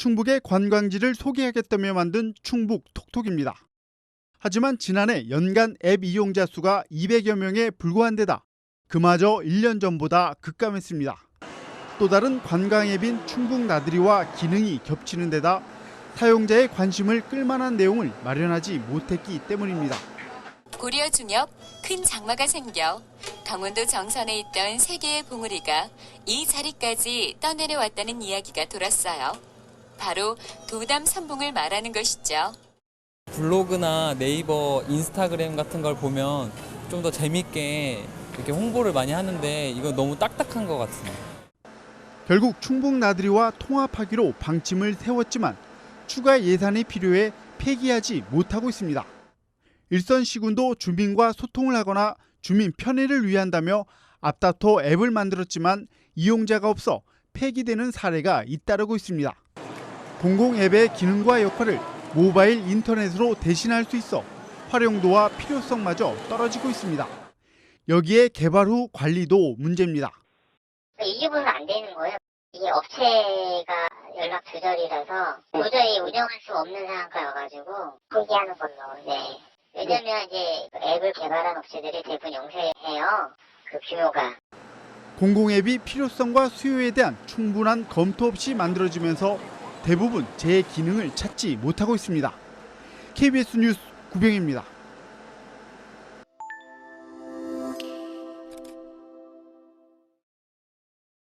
충북의 관광지를 소개하겠다며 만든 충북 톡톡입니다. 하지만 지난해 연간 앱 이용자 수가 200여 명에 불과한 데다 그마저 1년 전보다 급감했습니다. 또 다른 관광 앱인 충북 나들이와 기능이 겹치는 데다 사용자의 관심을 끌만한 내용을 마련하지 못했기 때문입니다. 고려 중엽 큰 장마가 생겨 강원도 정선에 있던 세 개의 봉우리가 이 자리까지 떠내려왔다는 이야기가 돌았어요. 바로 도담 선봉을 말하는 것이죠. 블로그나 네이버, 인스타그램 같은 걸 보면 좀 더 재밌게 이렇게 홍보를 많이 하는데 이건 너무 딱딱한 것 같아요. 결국 충북 나들이와 통합하기로 방침을 세웠지만 추가 예산이 필요해 폐기하지 못하고 있습니다. 일선 시군도 주민과 소통을 하거나 주민 편의를 위한다며 앞다퉈 앱을 만들었지만 이용자가 없어 폐기되는 사례가 잇따르고 있습니다. 공공 앱의 기능과 역할을 모바일 인터넷으로 대신할 수 있어 활용도와 필요성마저 떨어지고 있습니다. 여기에 개발 후 관리도 문제입니다. 이 부분은 안 되는 거예요. 이게 업체가 연락 조절이라서 도저히 운영할 수 없는 상황까지 와가지고 포기하는 걸로. 네. 왜냐면 이제 앱을 개발한 업체들이 대부분 영세해요. 그 규모가. 공공 앱이 필요성과 수요에 대한 충분한 검토 없이 만들어지면서 대부분 제 기능을 찾지 못하고 있습니다. KBS 뉴스 구병입니다.